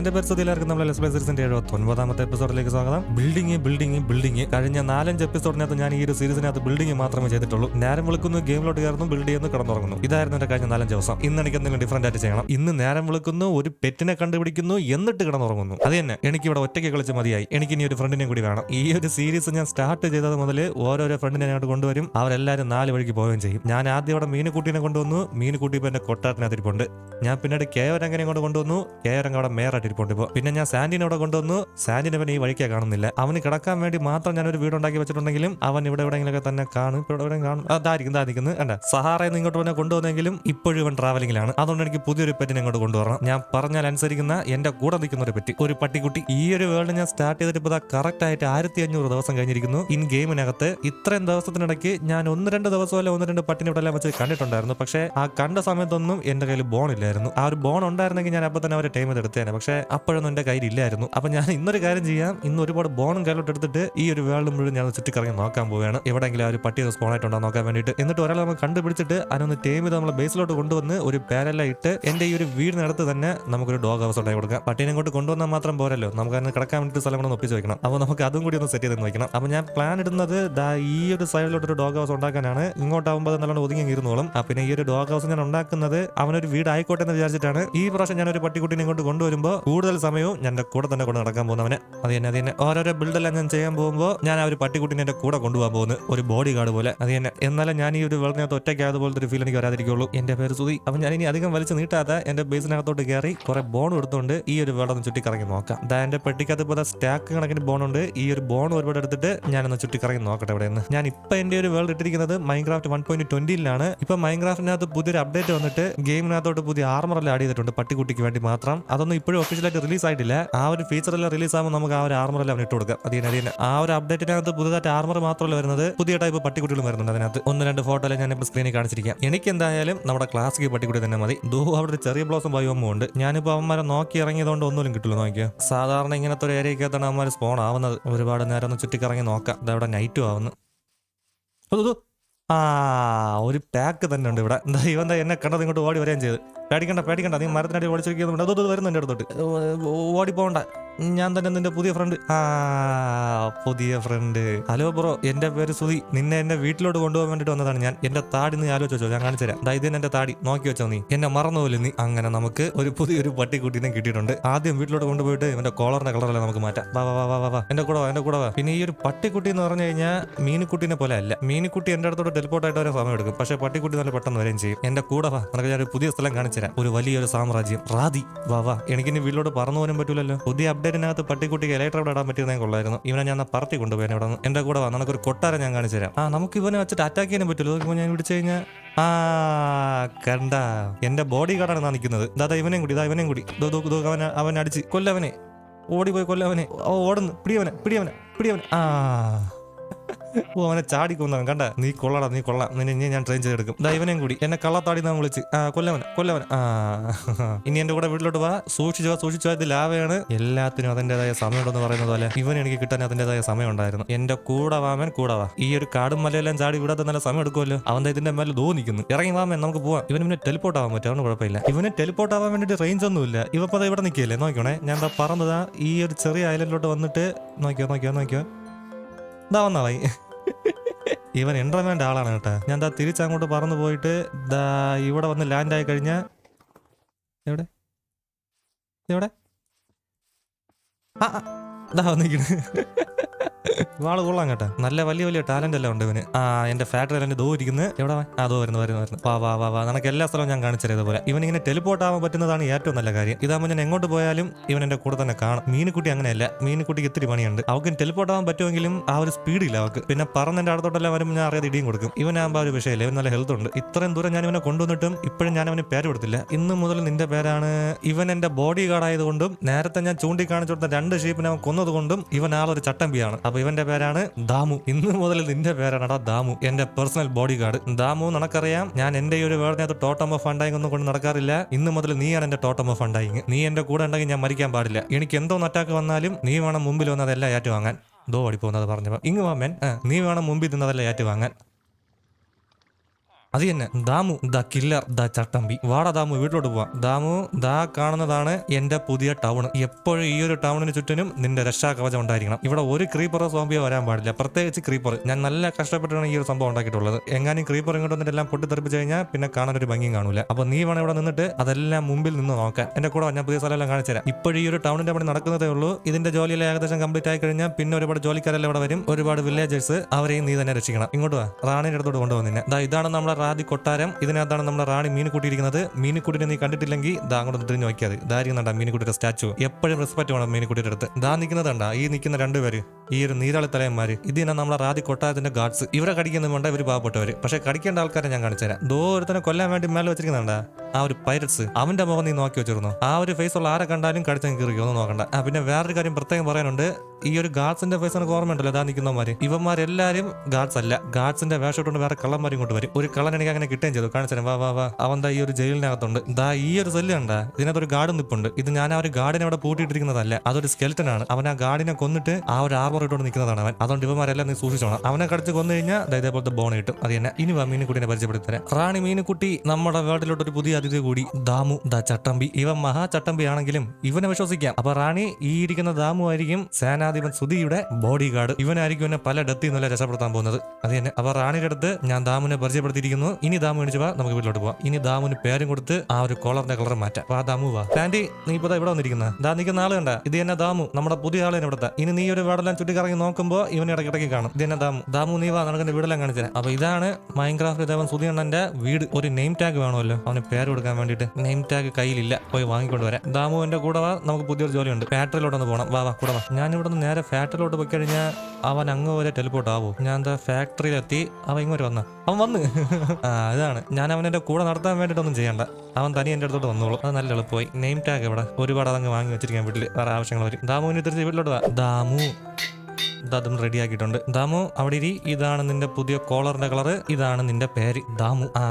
ഗൈസിന്റെ പരിസ്ഥിതിയിലായിരിക്കും നമ്മൾ എസ് എഴുപത്തി ഒൻപതാമത്തെ എപ്പിസോഡിലേക്ക് സ്വാഗതം. ബിൽഡിംഗ് ബിൽഡിംഗ് ബിൽഡിംഗ് കഴിഞ്ഞ നാലഞ്ച് എപ്പിസോഡിനകത്ത് ഞാൻ ഈ ഒരു സീരീസിനകത്ത് ബിൽഡിംഗ് മാത്രമേ ചെയ്തിട്ടുള്ളൂ. നേരം വിളിക്കുന്നു ഗെയിമിലോട്ട് കയറുന്നു ബിൽഡ് ചെയ്യുന്നു കിടന്നുറങ്ങുന്നു. ഇതായിരുന്നു എന്റെ കഴിഞ്ഞ നാലഞ്ച് ദിവസം. ഇന്ന് എനിക്ക് എന്തെങ്കിലും ഡിഫറന്റ് ആയിട്ട് ചെയ്യണം. ഇന്ന് നേരം വിളിക്കുന്നു ഒരു പെറ്റിനെ കണ്ടുപിടിക്കുന്നു എന്നിട്ട് കിടന്നുറങ്ങുന്നു. അത് തന്നെ. എനിക്ക് ഇവിടെ ഒറ്റയ്ക്ക് കളിച്ച് മതിയായി. എനിക്ക് ഇനി ഒരു ഫ്രണ്ടിനെ കൂടി വേണം. ഈ ഒരു സീരീസ് ഞാൻ സ്റ്റാർട്ട് ചെയ്തത് മുതൽ ഓരോരോ ഫ്രണ്ടിനെ അങ്ങോട്ട് കൊണ്ടുവരും. അവരെല്ലാവരും നാല് വഴിക്ക് പോവുകയും ചെയ്യും. ഞാൻ ആദ്യം അവിടെ മീനുകുട്ടീനെ കൊണ്ടുവന്നു. മീനുകുട്ടി ഇപ്പൊ എന്റെ കൊട്ടാരത്തിനകത്തിരിപ്പുണ്ട്. ഞാൻ പിന്നീട് കേവരങ്ങനെ കൊണ്ട് കൊണ്ടുവന്നു. കേവരങ്ങ അവിടെ മേറായിട്ട് ഇരിപ്പുണ്ട്. ഇപ്പോൾ പിന്നെ ഞാൻ സാന്റിനെ അവിടെ കൊണ്ടുവന്നു. സാൻഡിനെ അവൻ ഈ വഴിക്കാ കാണുന്നില്ല. അവന് കിടക്കാൻ വേണ്ടി മാത്രം ഞാൻ ഒരു വീട് ഉണ്ടാക്കി വെച്ചിട്ടുണ്ടെങ്കിലും അവൻ ഇവിടെ എവിടെയെങ്കിലൊക്കെ തന്നെ കാണും. ഇവിടെ എവിടെയും കാണും. അതായിരിക്കും ഇതായിരിക്കുന്നു അല്ല സഹാറയിൽ ഇങ്ങോട്ട് തന്നെ കൊണ്ടുവന്നെങ്കിലും ഇപ്പോഴും ഇവൻ ട്രാവലിംഗിലാണ് അതുകൊണ്ട് എനിക്ക് പുതിയൊരു പെറ്റിനെ ഇങ്ങോട്ട് കൊണ്ടുവരണം. ഞാൻ പറഞ്ഞാൽ അനുസരിക്കുന്ന എന്റെ കൂടെ നിൽക്കുന്ന ഒരു പെറ്റി ഒരു പട്ടിക്കുട്ടി. ഈ ഒരു വേൾഡ് ഞാൻ സ്റ്റാർട്ട് ചെയ്തിട്ട് ഇപ്പോൾ കറക്റ്റ് ആയിട്ട് ആയിരത്തി അഞ്ഞൂറ് ദിവസം കഴിഞ്ഞിരിക്കുന്നു. ഇൻ ഗെയിമിനകത്ത് ഇത്രയും ദിവസത്തിനിടയ്ക്ക് ഞാൻ ഒന്ന് രണ്ട് ദിവസമല്ല ഒന്ന് രണ്ട് പട്ടിനെ ഇവിടെ വെച്ച് കണ്ടിട്ടുണ്ടായിരുന്നു. പക്ഷേ ആ കണ്ട സമയത്തൊന്നും എന്റെ കയ്യിൽ ബോൺ ഇല്ലായിരുന്നു. ആ ഒരു ബോൺ ഉണ്ടായിരുന്നെങ്കിൽ ഞാൻ അപ്പോൾ തന്നെ അവരെ ടൈം എടുത്തേനെ പക്ഷേ അപ്പോഴൊന്നും എന്റെ കയ്യിൽ ഇല്ലായിരുന്നു അപ്പൊ ഞാൻ ഇന്നൊരു കാര്യം ചെയ്യാം. ഇന്ന് ഒരുപാട് ബോണും കയ്യിലോട്ട് എടുത്തിട്ട് ഈ ഒരു വേൾഡ് മുഴുവൻ ഞാൻ ചുറ്റിക്കറങ്ങി നോക്കാൻ പോവുകയാണ്. എവിടെയെങ്കിലും ആ ഒരു പട്ടി സ്പോൺ ആയിട്ടുണ്ടോ നോക്കാൻ വേണ്ടിയിട്ട്. എന്നിട്ട് ഒരാളെ നമ്മൾ കണ്ടുപിടിച്ചിട്ട് അതിനൊന്ന് ടേം ചെയ്ത് നമ്മളെ ബേസിലോട്ട് കൊണ്ടുവന്ന് ഒരു പേരെല്ലാം ഇട്ട് എന്റെ ഈ ഒരു വീടിനടുത്ത് തന്നെ നമുക്കൊരു ഡോഗ് ഹൗസ് ഉണ്ടായി കൊടുക്കാം. പട്ടീനെ കൊണ്ട് കൊണ്ടുവന്നാൽ മാത്രം പോരല്ലോ. നമുക്ക് അതിന് കിടക്കാൻ വേണ്ടിയിട്ട് സ്ഥലം കൂടെ ഒപ്പിച്ച് വെക്കണം. അപ്പോൾ നമുക്ക് അതും കൂടി ഒന്ന് സെറ്റ് ചെയ്ത് നോക്കണം അപ്പോൾ ഞാൻ പ്ലാൻ ഇടുന്നത് ദാ ഈ ഒരു സൈഡിലോട്ട് ഒരു ഡോഗ് ഹൗസ് ഉണ്ടാക്കാനാണ്. ഇങ്ങോട്ടാവുമ്പോൾ നല്ലോണം ഒതുങ്ങി ഇരുന്നോളും പിന്നെ ഈ ഒരു ഡോഗ് ഹൗസ് ഞാൻ ഉണ്ടാക്കുന്നത് അവനൊരു വീട് ആയിക്കോട്ടെ എന്ന് വിചാരിച്ചിട്ടാണ്. ഈ പ്രാവശ്യം ഞാൻ ഒരു പട്ടിക്കുട്ടിനെ ഇങ്ങോട്ട് കൊണ്ടുവരുമ്പോൾ കൂടുതൽ സമയവും ഞാൻ എന്റെ കൂടെ തന്നെ കൊണ്ട് നടക്കാൻ പോകുന്നവനെ. അത് തന്നെ അത് തന്നെ. ഓരോരോ ബിൽഡെല്ലാം ഞാൻ ചെയ്യാൻ പോകുമ്പോൾ ഞാൻ ആ ഒരു പട്ടിക്കുട്ടിനെ എന്റെ കൂടെ കൊണ്ടുപോകാൻ പോകുന്നു ഒരു ബോഡി ഗാർഡ് പോലെ. അത് തന്നെ. എന്നാലും ഞാൻ ഈ ഒരു വെള്ളത്തിനകത്ത് ഒറ്റയ്ക്കായത് പോലത്തെ ഒരു ഫീൽ എനിക്ക് വരാതിരിക്കുള്ളൂ എന്റെ പേര് സുതി അപ്പം ഞാൻ ഇനി അധികം വലിച്ചു നീട്ടാതെ എന്റെ ബേസിനകത്തോട്ട് കയറി കുറെ ബോൺ എടുത്തുകൊണ്ട് ഈ ഒരു വെള്ളം ഒന്ന് ചുറ്റിക്കറങ്ങി നോക്കാം. ദാ എന്റെ പെട്ടിക്കകത്ത് ഇപ്പോൾ സ്റ്റാക്ക് കണക്കിന് ബോൺ ഉണ്ട്. ഈ ഒരു ബോൺ ഒരുപാട് എടുത്തിട്ട് ഞാനൊന്ന് ചുറ്റിക്കറങ്ങി നോക്കട്ടെ ഇവിടെ നിന്ന്. ഞാൻ ഇപ്പൊ എന്റെ ഒരു വേൾഡ് ഇട്ടിരിക്കുന്നത് മൈൻക്രാഫ്റ്റ് വൺ പോയിന്റ് ട്വന്റിയിലാണ് ഇപ്പൊ മൈൻക്രാഫ്റ്റിനകത്ത് പുതിയൊരു അപ്ഡേറ്റ് വന്നിട്ട് ഗെയിമിനകത്തോട്ട് പുതിയ ആർമറെല്ലാം ആഡ് ചെയ്തിട്ടുണ്ട് പട്ടിക്കുട്ടിക്ക് വേണ്ടി മാത്രം. അതൊന്നും ഇപ്പോഴും ഒഫീഷ്യലായിട്ട് റിലീസ് ആയിട്ടില്ല. ആ ഒരു ഫീച്ചർ എല്ലാം റിലീസ് ആകുമ്പോൾ നമുക്ക് ആ ഒരു ആർമറെല്ലാം അവന് ഇട്ട് കൊടുക്കാം. അതിന് തന്നെ, ആ ഒരു അപ്ഡേറ്റിനകത്ത് പുതുതായിട്ട് ആർമർ മാത്രമല്ല വരുന്നത് പുതിയ ടൈപ്പ് പട്ടിക്കുട്ടികളും വരുന്നുണ്ട് അതിനകത്ത്. ഒന്ന് രണ്ട് ഫോട്ടോ എല്ലാം ഞാൻ ഇപ്പോൾ സ്ക്രീനിൽ കാണിച്ചിരിക്കാം. എനിക്ക് എന്തായാലും നമ്മുടെ ക്ലാസിക് പട്ടിക്കുട്ടി തന്നെ മതി. ദോ അവിടെ ഒരു ചെറിയ ബ്ലോസം ബയോമും ഉണ്ട്. ഞാനിപ്പോൾ അവന്മാരെ നോക്കി ഇറങ്ങിയതുകൊണ്ട് ഒന്നും കിട്ടില്ല നോക്കിയോ. സാധാരണ ഇങ്ങനത്തെ ഒരു ഏരിയക്കകത്താണ് അവന്മാർ സ്പോൺ ആവുന്നത്. ഒരുപാട് നേരം ഒന്ന് ചുറ്റിക്കറങ്ങി നോക്കാം. ഇതവിടെ നൈറ്റും ആവുന്നു. ആ ഒരു പാക്ക് തന്നെ ഉണ്ട് ഇവിടെ. എന്താ ഇവൻ എന്നെ കണ്ടത് ഇങ്ങോട്ട് ഓടി വരാൻ ചെയ്ത്. പേടിക്കണ്ട പേടിക്കണ്ട നീ മരത്തിനടി ഓടിച്ചിരിക്കുന്നുണ്ട് അതോ വരുന്നുണ്ട് അടുത്തോട്ട്. ഓടി പോകണ്ട ഞാൻ തന്നെ നിന്റെ പുതിയ ഫ്രണ്ട് ആ പുതിയ ഫ്രണ്ട് ഹലോ ബ്രോ എന്റെ പേര് സുധി. നിന്നെ എന്റെ വീട്ടിലോട്ട് കൊണ്ടുപോകാൻ വേണ്ടിട്ട് വന്നതാണ് ഞാൻ. എന്റെ താടി നീ ആലോചിച്ചോ ഞാൻ കാണിച്ചു തരാം. എന്റെ താടി. നോക്കി വെച്ചോ നീ. എന്നെ മറന്നുപോലെ നീ. അങ്ങനെ നമുക്ക് ഒരു പുതിയൊരു പട്ടിക്കുട്ടീനെ കിട്ടിയിട്ടുണ്ട്. ആദ്യം വീട്ടിലോട്ട് കൊണ്ടുപോയിട്ട് എന്റെ കോളറിന്റെ കളറല്ലേ നമുക്ക് മാറ്റാം. വാ വാ വാ വാ വാ. എന്റെ കൂടെ വാ എന്റെ കൂടെ വാ. പിന്നെ ഈ ഒരു പട്ടിക്കുട്ടി എന്ന് പറഞ്ഞു കഴിഞ്ഞാൽ മീനുക്കുട്ടീനെ പോലെ അല്ല. മീനുക്കുട്ടി എന്റെ അടുത്തോട്ട് ടെലിപ്പോർട്ട് ആയിട്ട് വരെ സമയം എടുക്കും. പക്ഷേ പട്ടിക്കുട്ടി നല്ല പെട്ടെന്ന് വരെയും ചെയ്യും. എന്റെ കൂടെ വാ. നമുക്ക് ഞാൻ ഒരു പുതിയ സ്ഥലം കാണിച്ചു തരാം. ഒരു വലിയൊരു സാമ്രാജ്യം. റാദി വാ വാ. എനിക്കിനി വീട്ടിലോട്ട് പറന്നു പോകാൻ പറ്റൂലല്ലോ. പുതിയ അപ്ഡേറ്റിനകത്ത് പട്ടിക്കുട്ടിക്ക് ഇലക്ട്ര ഇവിടെ ഇടാൻ പറ്റിയതേ കൊള്ളായിരുന്നു. ഇവനെ ഞാൻ പറത്തി കൊണ്ടുപോയി ഇവിടെ നിന്ന്. എന്റെ കൂടെ വന്നാൽ ഒരു കൊട്ടാരം ഞാൻ കാണിച്ചു തരാം. ആ നമുക്ക് ഇവനെ വെച്ചിട്ട് അറ്റാക്ക് ചെയ്യാൻ പറ്റുമല്ലോ നോക്കുമ്പോൾ ഞാൻ വിളിച്ചു കഴിഞ്ഞാൽ ആ കണ്ട. എന്റെ ബോഡി ഗാർഡാണ് നിൽക്കുന്നത്. ദാദാ ഇവനെയും കൂടി ഇതാ ഇവനെയും കൂടി. അവനെ അവൻ അടിച്ച്. കൊല്ലവനെ. ഓടിപ്പോയി കൊല്ലവനെ. ഓടുന്നു. പിടിയവനെ പിടിയവനെ പിടിയവനെ. ആ. ഓ അവനെ ചാടി കണ്ട? നീ കൊള്ളടാ നീ കൊള്ളാം. നിന്നെ ഇനി ഞാൻ ട്രെയിൻ ചെയ്തെടുക്കും. ദാ ഇവനെയും കൂടി. എന്നെ കള്ളത്താടി നാം വിളിച്ച്. ആ കൊല്ലവൻ കൊല്ലവൻ. ആ ഇനി എന്റെ കൂടെ വീട്ടിലോട്ട് വാ. സൂക്ഷിച്ചു വാ സൂക്ഷിച്ചു ഇത് ലാവയാണ്. എല്ലാത്തിനും അതിന്റേതായ സമയമുണ്ടെന്ന് പറയുന്നത് പോലെ ഇവൻ എനിക്ക് കിട്ടാൻ അതിന്റേതായ സമയം ഉണ്ടായിരുന്നു എന്റെ കൂടെ വാമൻ കൂടെ വാ. ഈ ഒരു കാടും മലയെല്ലാം ചാടി വിടാതെ നല്ല സമയം എടുക്കുമല്ലോ? അവൻ ഇതിന്റെ മേലെ തോന്നിക്കുന്നു ഇറങ്ങി വാമൻ നമുക്ക് പോവാം. ഇവന് പിന്നെ ടെലിപ്പോർട്ട് ആവാൻ പറ്റും അവന് കുഴപ്പമില്ല. ഇവന് ടെലിപ്പോർട്ട് ആവാൻ വേണ്ടിട്ട് റേഞ്ച് ഒന്നുമില്ല. ഇവ ഇപ്പൊ ഇവിടെ നിൽക്കില്ലേ നോക്കണേ ഞാൻ പറഞ്ഞതാ ഈ ഒരു ചെറിയ ഐലൻഡിലോട്ട് വന്നിട്ട് നോക്കിയോ നോക്കിയോ നോക്കിയോ ദാ വന്നാ വായി ഇവൻ എന്റർമാന്റെ ആളാണ് കേട്ടോ. ഞാൻ ദാ തിരിച്ചങ്ങോട്ട് പറന്നു പോയിട്ട് ദാ ഇവിടെ വന്ന് ലാൻഡ് ആയി കഴിഞ്ഞാ എവിടെ? എവിടെ? ആ, ദാ വന്നിരിക്കണ്. വാൾ കൊള്ളാം കേട്ടാ. നല്ല വലിയ വലിയ ടാലന്റ് എല്ലാം ഉണ്ട് ഇവന്. ആ എന്റെ ഫാക്ടറി എല്ലാം ദോ ഇരിക്കുന്നത് എവിടെ? ആ ദോ വരുന്നു വരുന്നു വരുന്നു. വാ വാ വാ നിനക്ക് എല്ലാ സ്ഥലവും ഞാൻ കാണിച്ചത് ഇതുപോലെ. ഇവൻ ഇങ്ങനെ ടെലിപ്പോർട്ട് ആവാൻ പറ്റുന്നതാണ് ഏറ്റവും നല്ല കാര്യം. ഇതാകുമ്പോൾ ഞാൻ എങ്ങോട്ട് പോയാലും ഇവൻ എന്റെ കൂടെ തന്നെ കാണും. മീനുക്കുട്ടി അങ്ങനെയല്ല. മീനുക്കുട്ടിക്ക് ഇത്തിരി പണിയുണ്ട്. അവർക്ക് ടെലിപ്പോർട്ട് ആവാൻ പറ്റുമെങ്കിലും ആ ഒരു സ്പീഡില്ല അവർക്ക് പിന്നെ പറന്നെന്റെ അടുത്തോട്ടെല്ലാം വരുമ്പോൾ ഞാൻ അറിയാതെ ഇടിയും കൊടുക്കും. ഇവനാകുമ്പോൾ ആ ഒരു വിഷയമില്ല. ഇവൻ നല്ല ഹെൽത്ത് ഉണ്ട്. ഇത്രയും ദൂരം ഞാൻ ഇവനെ കൊണ്ടുവന്നിട്ടും ഇപ്പോഴും ഞാൻ അവന് പേര് കൊടുത്തില്ല. ഇന്ന് മുതൽ നിന്റെ പേരാണ് ഇവൻ എന്റെ ബോഡി ഗാർഡ് ആയതുകൊണ്ടും നേരത്തെ ഞാൻ ചൂണ്ടിക്കാണിച്ചു കൊടുത്ത രണ്ട് ഷീപ്പിനെ അവൻ കൊന്നതുകൊണ്ടും ഇവൻ ആളൊരു ചട്ടമ്പിയാണ്. അപ്പൊ ഇവന്റെ പേരാണ് ദാമു. ഇന്ന് മുതൽ നിന്റെ പേരാണടാ ദാമു. എന്റെ പേഴ്സണൽ ബോഡി ഗാർഡ് ദാമു നിനക്കറിയാം ഞാൻ എന്റെ ഒരു വേർഡിനകത്ത് ടോട്ടം ഓഫ് ഫണ്ടായിങ് ഒന്നും കൊണ്ട് നടക്കാറില്ല. ഇന്ന് മുതൽ നീയാണ് എന്റെ ടോട്ടം ഓഫ് ഫണ്ടായിങ് നീ എന്റെ കൂടെ ഉണ്ടെങ്കിൽ ഞാൻ മരിക്കാൻ പാടില്ല. എനിക്ക് എന്തോന്ന് അറ്റാക്ക് വന്നാലും നീ വേണം മുമ്പിൽ വന്ന് അതെല്ലാം ഏറ്റു ദോ ഓടി പോകുന്നത് പറഞ്ഞപ്പോ ഇങ്ങ് വാമൻ നീ വേണം മുമ്പിൽ നിന്ന് അതെല്ലാം ഏറ്റു വാങ്ങാൻ അത് തന്നെ. ദാമു ദ കില്ലർ ദ ചട്ടമ്പി. വാടാ ദാമു വീട്ടിലോട്ട് പോവാം. ദാമു ദാ കാണുന്നതാണ് എന്റെ പുതിയ ടൗൺ. എപ്പോഴും ഈ ഒരു ടൗണിന് ചുറ്റിനും നിന്റെ രക്ഷാകവചം ഉണ്ടായിരിക്കണം. ഇവിടെ ഒരു ക്രീപ്പറോ സോംബിയോ വരാൻ പാടില്ല. പ്രത്യേകിച്ച് ക്രീപ്പർ ഞാൻ നല്ല കഷ്ടപ്പെട്ടാണ് ഈ ഒരു സംഭവം ഉണ്ടാക്കിയിട്ടുള്ളത്. എങ്ങാനും ക്രീപ്പർ ഇങ്ങോട്ട് വന്നിട്ട് എല്ലാം പൊട്ടിത്തെറിപ്പിച്ച് കഴിഞ്ഞാൽ പിന്നെ കാണാൻ ഒരു ഭംഗിയും കാണൂല. അപ്പൊ നീ വേണം ഇവിടെ നിന്നിട്ട് അതെല്ലാം മുമ്പിൽ നിന്ന് നോക്കാൻ. എന്റെ കൂടെ ഞാൻ പുതിയ സ്ഥലമെല്ലാം കാണിച്ചുതരാം കാണിച്ചു തരാം. ഇപ്പോഴും ഈ ഒരു ടൗണിന്റെ പണി നടക്കുന്നതേ ഉള്ളൂ. ഇതിന്റെ ജോലിയിലെ ഏകദേശം കംപ്ലീറ്റ് ആയി കഴിഞ്ഞാൽ പിന്നെ ഒരുപാട് ജോലിക്കാരെല്ലാം ഇവിടെ വരും. ഒരുപാട് വില്ലേജേഴ്സ് അവരെയും നീ തന്നെ രക്ഷിക്കണം. ഇങ്ങോട്ട് വാ. റാണിയുടെ അടുത്തോട്ട് കൊണ്ടുവന്നിന്നെ ഇതാണ് നമ്മുടെ റാദി കൊട്ടാരം. ഇതിനകത്താണ് നമ്മുടെ റാണി മീനുക്കുട്ടിയിരിക്കുന്നത് മീനുക്കുട്ടിനെ നീ കണ്ടിട്ടില്ലെങ്കിൽ ദാ അങ്ങോട്ട് തിരിഞ്ഞു നോക്കിയത് ഇതായിരിക്കുന്നുണ്ടാ മീനുക്കുട്ടിയുടെ സ്റ്റാച്ചു. എപ്പോഴും റെസ്പെക്ട് വേണം മീനുക്കുട്ടിയുടെ അടുത്ത്. ദാ നിൽക്കുന്നതണ്ട ഈ നിൽക്കുന്ന രണ്ടുപേര് ഈ ഒരു നീരാളി തലയന്മാര്. ഇതിനാണ് നമ്മുടെ റാദി കൊട്ടാരത്തിന്റെ ഗാർഡ്സ് ഇവരെ കടിക്കുന്നത് വേണ്ട ഇവർ പാവപ്പെട്ടവര്. പക്ഷെ കടിക്കേണ്ട ആൾക്കാരെ ഞാൻ കാണിച്ചുതരാം ദോ ഒരുത്തനെ കൊല്ലാൻ വേണ്ടി മേലെ വെച്ചിരിക്കുന്നുണ്ടാ? ആ ഒരു പൈരറ്റ്സ് അവന്റെ മുഖം നീ നോക്കി വെച്ചിരുന്നു? ആ ഒരു ഫേസ് ഉള്ള ആരെ കണ്ടാലും കടിച്ചങ്ങ് കീറിയോ ഒന്നും നോക്കണ്ട. ആ പിന്നെ വേറൊരു കാര്യം പ്രത്യേകം പറയാനുണ്ട്. ഈ ഒരു ഗാർഡ്സിന്റെ ഫേസ് എനിക്ക് ഓർമ്മയുണ്ടല്ലോ ഇതാ നിൽക്കുന്നവന്മാര് ഇവന്മാരെല്ലാരും ഗാർഡ്സ് അല്ല. ഗാർഡ്സിന്റെ വേഷം ഇട്ടുകൊണ്ട് വേറെ കള്ളന്മാരും കൊണ്ട് വരും. ഒരു കള്ളൻ എനിക്ക് അങ്ങനെ കിട്ടുകയും ചെയ്തു. കാണിച്ചു വാ വാ വാ. അവൻ ഈ ഒരു ജയിലിനകത്തുണ്ട്. ദാ ഈ ഒരു സെല്ല് കണ്ട. ഇതിനകത്ത് ഒരു ഗാർഡ് നിപ്പുണ്ട്. ഇത് ഞാൻ ആ ഒരു ഗാർഡിനെ അവിടെ പൂട്ടിയിട്ടിരിക്കുന്നതല്ല. അതൊരു സ്കെൽറ്റൻ ആണ്. അവൻ ആ ഗാർഡിനെ കൊന്നിട്ട് ആ ഒരു ആർമർ ഇട്ടുകൊണ്ട് നിൽക്കുന്നതാണ് അവൻ. അതുകൊണ്ട് ഇവന്മാരെല്ലാം നീ സൂക്ഷിച്ചോണം. അവനെ കടിച്ച് കൊന്നു കഴിഞ്ഞാൽ ഇതേപോലത്തെ ബോൺ കിട്ടും. അത് തന്നെ. ഇനി വാ മീനുക്കുട്ടിനെ പരിചയപ്പെടുത്തി തരാം. റാണി മീനുക്കുട്ടി നമ്മുടെ വേൾഡിലോട്ട് ഒരു പുതിയ അതിഥി കൂടി ദാമു ദ ചട്ടമ്പി. ഇവൻ മഹാ ചട്ടമ്പി ആണെങ്കിലും ഇവനെ വിശ്വസിക്കാം. അപ്പൊ റാണി ഈ ഇരിക്കുന്ന ദാമു ആയിരിക്കും സേനാധിപൻ സുധിയുടെ ബോഡി ഗാർഡ് ഇവനായിരിക്കും എന്നെ പല ഡെത്തിൽ നിന്നല്ല രക്ഷപ്പെടുത്താൻ പോകുന്നത്. അത് തന്നെ. അപ്പൊ റാണിയുടെ അടുത്ത് ഞാൻ ദാമുനെ പരിചയപ്പെടുത്തിയിരിക്കുന്നു. ഇനി ദാമു എണിച്ചു നമുക്ക് വീട്ടിലോട്ട് പോവാം. ഇനി ദാമുന് പേരും കൊടുത്ത് ആ ഒരു കോളറിന്റെ കളർ മാറ്റാം. അപ്പൊ ആ ദാമു വാ. ആന്റി നീ ഇപ്പൊ ഇവിടെ വന്നിരിക്കുന്ന. ദാ നിൽക്കുന്ന ആൾ കണ്ട. ഇത് തന്നെ ദാമു നമ്മുടെ പുതിയ ആളെ ഇവിടുത്തെ. ഇനി നീ ഒരു വീടെല്ലാം ചുറ്റിക്കറങ്ങി നോക്കുമ്പോ ഇവൻ ഇടയ്ക്കിടയ്ക്ക് കാണും. ഇത് തന്നെ ദാമു. ദാമു നീ വാ നടക്കുന്ന വീടെല്ലാം കാണിച്ചു അപ്പൊ ഇതാണ് മൈൻക്രാഫ്റ്റ് ദേവൻ സുധിയണ്ണന്റെ വീട്. ഒരു നെയിം ടാഗ് വേണമല്ലോ. അവന് പേര് കൊടുക്കാൻ വേണ്ടിയിട്ട് നെയിം ടാഗ് കയ്യിലില്ല. പോയി വാങ്ങിക്കൊണ്ട് വരാം. ദാമുവിന്റെ കൂടെ വാ. നമുക്ക് പുതിയൊരു ജോലിയുണ്ട്. ഫാക്ടറിയിലോട്ടൊന്ന് പോകണം വാ വാ കൂടെ വാ. ഞാൻ ഇവിടെ നിന്ന് നേരെ ഫാക്ടറിയിലോട്ട് പോയി കഴിഞ്ഞാൽ അവൻ അങ്ങ് വരെ ടെലിപ്പോർട്ട് ആവോ. ഞാൻ എന്താ ഫാക്ടറിയിലെത്തി? അവൻ ഇങ്ങോട്ട് വന്ന. അവൻ വന്ന്. ആ അതാണ്. ഞാൻ അവനെ കൂടെ നടത്താൻ വേണ്ടിയിട്ടൊന്നും ചെയ്യണ്ട. അവൻ തനി എന്റെ അടുത്തോട്ട് വന്നോളൂ. അത് നല്ല എളുപ്പമായി. നെയിം ടാഗ് ഇവിടെ ഒരുപാട് അതങ്ങ് വാങ്ങി വെച്ചിരിക്കാൻ വീട്ടിൽ വേറെ ആവശ്യങ്ങൾ വരും. ദാമുവിന് തിരിച്ച് വീട്ടിലോട്ട് ദാമു അതും റെഡിയാക്കിയിട്ടുണ്ട്. ദാമു അവിടെ ഇരി. ഇതാണ് നിന്റെ പുതിയ കോളറിന്റെ കളറ്. ഇതാണ് നിന്റെ പേര്. ദാമു. ആ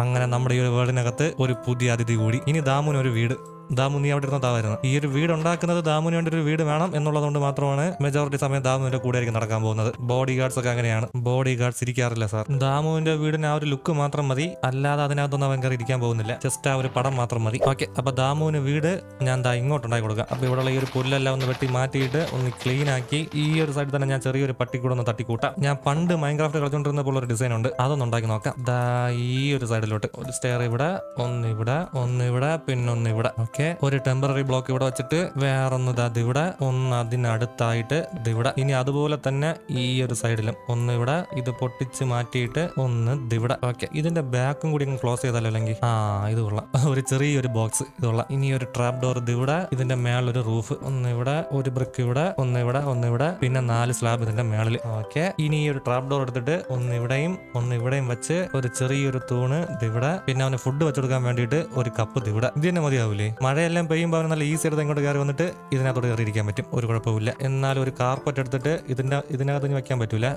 അങ്ങനെ നമ്മുടെ ഈ ഒരു വേർഡിനകത്ത് ഒരു പുതിയ അതിഥി കൂടി. ഇനി ദാമുവിന് ഒരു വീട്. ദാമു നീ അവിടെ ഇരുന്ന താവായിരുന്നു ഈ ഒരു വീട് ഉണ്ടാക്കുന്നത് ദാമുനി വേണ്ടി ഒരു വീട് വേണം എന്നുള്ളതുകൊണ്ട് മാത്രമാണ് മെജോറിറ്റി സമയം ദാമുവിന്റെ കൂടെ ആയിരിക്കും നടക്കാൻ പോകുന്നത്. ബോഡി ഗാർഡ്സ് ഒക്കെ അങ്ങനെയാണ്. ബോഡി ഗാർഡ്സ് ഇരിക്കാറില്ല സാർ ദാമുവിന്റെ വീടിന് ആ ഒരു ലുക്ക് മാത്രം മതി. അല്ലാതെ അതിനകത്തൊന്നും അവൻ കയറി ഇരിക്കാൻ പോകുന്നില്ല. ജസ്റ്റ് ആ ഒരു പടം മാത്രം മതി. ഓക്കെ അപ്പൊ ദാമുവിന് വീട് ഞാൻ ദാ ഇങ്ങോട്ട് ഉണ്ടാക്കി കൊടുക്കാം. അപ്പൊ ഇവിടെയുള്ള ഈ ഒരു പുല്ലെല്ലാം ഒന്ന് വെട്ടി മാറ്റിയിട്ട് ഒന്ന് ക്ലീൻ ആക്കി ഈ ഒരു സൈഡിൽ തന്നെ ഞാൻ ചെറിയൊരു പട്ടിക്കൂടെ ഒന്ന് തട്ടിക്കൂട്ടാം. ഞാൻ പണ്ട് മൈൻക്രാഫ്റ്റ് കളിച്ചുകൊണ്ടിരുന്നപ്പോൾ ഒരു ഡിസൈൻ ഉണ്ട്. അതൊന്നും ഉണ്ടാക്കി നോക്കാം. ദാ ഈ ഒരു സൈഡിലോട്ട് ഒരു സ്റ്റെയർ ഇവിടെ ഒന്ന് ഇവിടെ ഒന്ന് ഇവിടെ പിന്നൊന്ന് ഇവിടെ. ഓക്കെ ഒരു ടെമ്പററി ബ്ലോക്ക് ഇവിടെ വെച്ചിട്ട് വേറൊന്ന് ദാ ഇത് ഇവിടെ ഒന്ന് അതിനടുത്തായിട്ട് ഇവിടെ. ഇനി അതുപോലെ തന്നെ ഈ ഒരു സൈഡിലും ഒന്ന് ഇവിടെ ഇത് പൊട്ടിച്ച് മാറ്റിയിട്ട് ഒന്ന് ഇവിടെ. ഓക്കെ ഇതിന്റെ ബാക്കും കൂടി ക്ലോസ് ചെയ്താലോ അല്ലെങ്കിൽ? ആ ഇത് കൊള്ളാം. ഒരു ചെറിയൊരു ബോക്സ് ഇത് കൊള്ളാം. ഇനി ഒരു ട്രാപ്പ് ഡോർ ഇവിടെ ഇതിന്റെ മേളൊരു റൂഫ് ഒന്ന് ഇവിടെ ഒരു ബ്രിക്ക് ഇവിടെ ഒന്ന് ഇവിടെ ഒന്ന് ഇവിടെ പിന്നെ നാല് സ്ലാബ് ഇതിന്റെ മേളിൽ ഓക്കെ ഇനി ഈ ഒരു ട്രാപ്പ് ഡോർ എടുത്തിട്ട് ഒന്ന് ഇവിടെയും ഒന്ന് ഇവിടെയും വെച്ച് ഒരു ചെറിയൊരു തൂണ് ഇവിടെ. പിന്നെ അവന് ഫുഡ് വെച്ചെടുക്കാൻ വേണ്ടിയിട്ട് ഒരു കപ്പ് ഇവിടെ. ഇത് തന്നെ മതിയാവൂലേ? മഴയെല്ലാം പെയ്യുമ്പോൾ അവർ നല്ല ഈസി ആയിട്ട് ഇങ്ങോട്ട് കയറി വന്നിട്ട് ഇതിനകത്തോട്ട് കയറിയിരിക്കാൻ പറ്റും. ഒരു കുഴപ്പമില്ല എന്നാൽ ഒരു കാർപ്പറ്റ് എടുത്തിട്ട് ഇതിന്റെ ഇതിനകത്ത് ഇനി വയ്ക്കാൻ പറ്റൂല.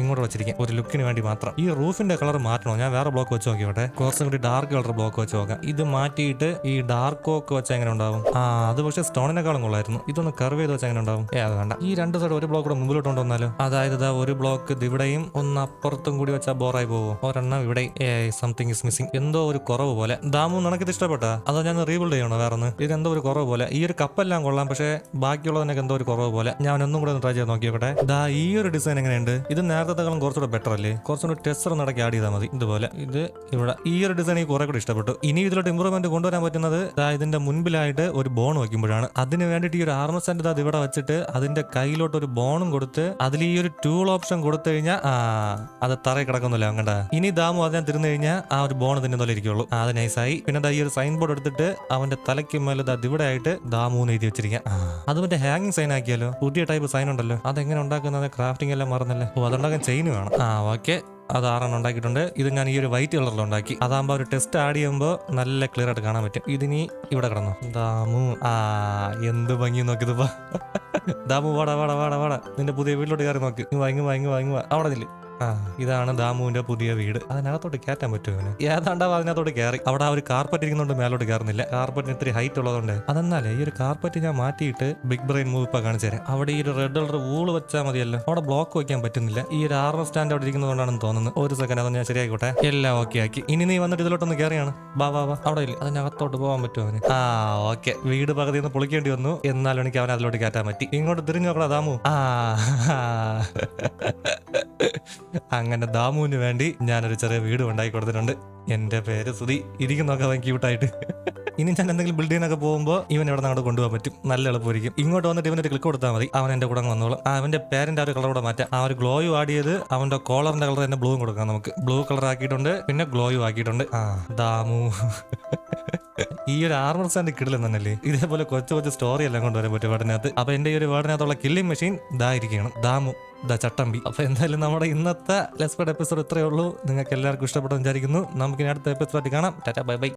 ഇങ്ങോട്ട് വെച്ചിരിക്കാം. ഒരു ലുക്കിന് വേണ്ടി മാത്രം. ഈ റൂഫിന്റെ കളർ മാറ്റണോ? ഞാൻ വേറെ ബ്ലോക്ക് വെച്ച് നോക്കിയോട്ടെ കുറച്ചും കൂടി ഡാർക്ക് കളർ ബ്ലോക്ക് വെച്ച് നോക്കാം. ഇത് മാറ്റിയിട്ട് ഈ ഡാർക്ക് ഓക്ക് വെച്ചാൽ എങ്ങനെ ഉണ്ടാവും? ആ അത് പക്ഷേ സ്റ്റോണിനെക്കാളും കൊള്ളായിരുന്നു. ഇതൊന്ന് കർവ് ചെയ്ത് വെച്ചാൽ എങ്ങനെ ഉണ്ടാവും? ഏ അത് വേണ്ട. ഈ രണ്ട് സൈഡ് ഒരു ബ്ലോക്ക് കൂടെ മുമ്പിലോട്ട് കൊണ്ടുവന്നാലോ അതായത് ഇതാ ഒരു ബ്ലോക്ക് ഇവിടെയും ഒന്ന് അപ്പുറത്തും കൂടി വെച്ചാൽ ബോറായി പോകും ഒരെണ്ണം ഇവിടെ. സംതിങ് ഇസ് മിസ്സിംഗ് എന്തോ ഒരു കുറവ് പോലെ. ദാമു നിനക്കിത് ഇഷ്ടപ്പെട്ടാ? അതോ ഞാൻ റീബിൽഡ് ചെയ്യണോ? വേറെ ഇതെന്തോ ഒരു കുറവ് പോലെ. ഈ ഒരു കപ്പെല്ലാം കൊള്ളാം പക്ഷേ ബാക്കിയുള്ളതിനൊക്കെ എന്തോ ഒരു കുറവ് പോലെ. ഞാൻ ഒന്നും കൂടെ ട്രൈ ചെയ്ത് നോക്കിയോട്ടെ ദാ ഈ ഒരു ഡിസൈൻ എങ്ങനെയുണ്ട്? ഇത് നേരത്തെക്കാളും കുറച്ചുകൂടെ ബെറ്റർ അല്ലേ? കുറച്ചുകൂടി ടെസ്റ്റർ നടക്കി ആഡ് ചെയ്താൽ മതി. ഇതുപോലെ. ഇത് ഇവിടെ ഈ ഒരു ഡിസൈൻ കുറെ കൂടി ഇഷ്ടപ്പെട്ടു. ഇനി ഇതിലോട്ട് ഇമ്പ്രൂവ്മെന്റ് കൊണ്ടുവരാൻ പറ്റുന്നത് ഇതിന്റെ മുൻപിലായിട്ട് ഒരു ബോൺ വയ്ക്കുമ്പോഴാണ്. അതിന് വേണ്ടിയിട്ട് ഈ ഒരു ആർമർ സ്റ്റാൻഡ് അത് ഇവിടെ വെച്ചിട്ട് അതിന്റെ കയ്യിലോട്ട് ഒരു ബോണും കൊടുത്ത് അതിൽ ഈ ഒരു ടൂൾ ഓപ്ഷൻ കൊടുത്തു കഴിഞ്ഞാൽ ആ അത് തറയിൽ കിടക്കുന്നില്ല അങ്ങണ്ട ഇനി ദാമു അതിനെ തിരുന്നു കഴിഞ്ഞാൽ ആ ഒരു ബോൺ തന്നെ ഇരിക്കുള്ളൂ. അത് നൈസായി പിന്നെ ഈ ഒരു സൈൻ ബോർഡ് എടുത്തിട്ട് അവന്റെ തലയ്ക്ക് മേലെ ഇവിടെ ആയിട്ട് ദാമു എന്ന് എഴുതി വെച്ചിരിക്കാം. അത് മറ്റേ ഹാങ്ങിങ് സൈൻ ആക്കിയാലോ? പുതിയ ടൈപ്പ് സൈൻ ഉണ്ടല്ലോ. അതെങ്ങനെ ഉണ്ടാക്കുന്നത്? ക്രാഫ്റ്റിംഗ് എല്ലാം മറന്നല്ലേ? ഓ അതുണ്ടാക്കാൻ ചെയിൻ വേണം. ആ ഓക്കെ അത് ആറെണ്ണം ഉണ്ടാക്കിയിട്ടുണ്ട്. ഇത് ഞാൻ ഈ ഒരു വൈറ്റ് കളറിൽ ഉണ്ടാക്കി. അതാകുമ്പോൾ ഒരു ടെസ്റ്റ് ആഡ് ചെയ്യുമ്പോൾ നല്ല ക്ലിയർ ആയിട്ട് കാണാൻ പറ്റും. ഇതിനി ഇവിടെ കിടന്നു. ദാമു ആ എന്ത് ഭംഗി നോക്കിയതിപ്പോ ദാമു വാടാ വാടാ വാടാ വാടാ. നിന്റെ പുതിയ വീട്ടിലോട്ട് കയറി നോക്ക്. വാങ്ങി വാങ്ങി വാങ്ങി അവിടെ നില്ല്. ആ. ഇതാണ് ദാമുവിന്റെ പുതിയ വീട്. അതിനകത്തോട്ട് കയറ്റാൻ പറ്റുമോ ഏതാണ്ടാവും അതിനകത്തോട്ട് കയറി? അവിടെ ആ ഒരു കാർപ്പറ്റ് ഇരിക്കുന്നുണ്ട് മേലോട്ട് കയറുന്നില്ല. കാർപ്പറ്റിന് ഇത്തിരി ഹൈറ്റ് ഉള്ളതുകൊണ്ട്. അതെന്നാലേ ഈ ഒരു കാർപ്പറ്റ് ഞാൻ മാറ്റിയിട്ട് ബിഗ് ബ്രെയിൻ മൂവ് ഇപ്പൊ കാണിച്ചു തരാം. അവിടെ ഈ ഒരു റെഡ് കളർ വൂൾ വെച്ചാൽ മതിയല്ലോ. അവിടെ ബ്ലോക്ക് വെക്കാൻ പറ്റുന്നില്ല. ഈ ഒരു ആർമ സ്റ്റാൻഡ് അവിടെ ഇരിക്കുന്നതുകൊണ്ടാണെന്ന് തോന്നുന്നത് ഒരു സെക്കൻഡ് അതൊന്ന് ഞാൻ ശരിയായിക്കോട്ടെ. എല്ലാം ഓക്കെ ആക്കി. ഇനി നീ വന്നിട്ട് ഇതിലോട്ടൊന്ന് കയറിയാണ്. ബാ ബാ ബാ അവിടെ ഇല്ല? അതിനകത്തോട്ട് പോകാൻ പറ്റുമോ അവന്? ആ ഓക്കെ വീട് പകുതി ഒന്ന് പൊളിക്കേണ്ടി വന്നു. എന്നാലും എനിക്ക് അവൻ അതിലോട്ട് കയറ്റാൻ പറ്റി. ഇങ്ങോട്ട് തിരിഞ്ഞു നോക്കണം ദാമു. ആ അങ്ങനെ ദാമുവിന് വേണ്ടി ഞാനൊരു ചെറിയ വീട് ഉണ്ടാക്കി കൊടുത്തിട്ടുണ്ട്. എന്റെ പേര് സുതി ഇരിക്കുന്നൊക്കെ അവൻ ക്യൂട്ടായിട്ട് ഇനി ഞാൻ എന്തെങ്കിലും ബിൽഡ് ചെയ്യാനൊക്കെ പോകുമ്പോൾ ഇവൻ ഇവിടെ അങ്ങോട്ട് കൊണ്ടുപോകാൻ പറ്റും? നല്ല എളുപ്പമായിരിക്കും. ഇങ്ങോട്ട് വന്നിട്ട് ഇവനൊരു ക്ലിക്ക് കൊടുത്താൽ മതി. അവൻ എന്റെ കൂടെ വന്നോളും. അവന്റെ പേരന്റ് ആ ഒരു കളർ കൂടെ മാറ്റാം. ആ ഒരു ഗ്ലോയും ആഡ് ചെയ്ത് അവന്റെ കോളറിന്റെ കളർ തന്നെ ബ്ലൂവും കൊടുക്കാം നമുക്ക്. ബ്ലൂ കളർ ആക്കിയിട്ടുണ്ട്. പിന്നെ ഗ്ലോയും ആക്കിയിട്ടുണ്ട്. ആ ദാമു. ഈ ഒരു ആർമർ സാൻഡ് കിടിലം തന്നെയല്ലേ? ഇതേപോലെ കൊച്ചു കൊച്ചു സ്റ്റോറി എല്ലാം കൊണ്ടുവരാൻ പറ്റും വേർഡിനകത്ത് അപ്പൊ എന്റെ ഈ ഒരു വേർഡിനകത്തുള്ള കില്ലിംഗ് മെഷീൻ ഇതായിരിക്കണം ദാമു ദ ചട്ടമ്പി. അപ്പൊ എന്തായാലും നമ്മുടെ ഇന്നത്തെ ലെസ്പെഡ് എപ്പിസോഡ് ഇത്രയേ ഉള്ളൂ. നിങ്ങൾക്ക് എല്ലാവർക്കും ഇഷ്ടപ്പെട്ടു വിചാരിക്കുന്നു. നമുക്ക് ഇനി അടുത്ത എപ്പിസോഡ് കാണാം. Tata bye bye.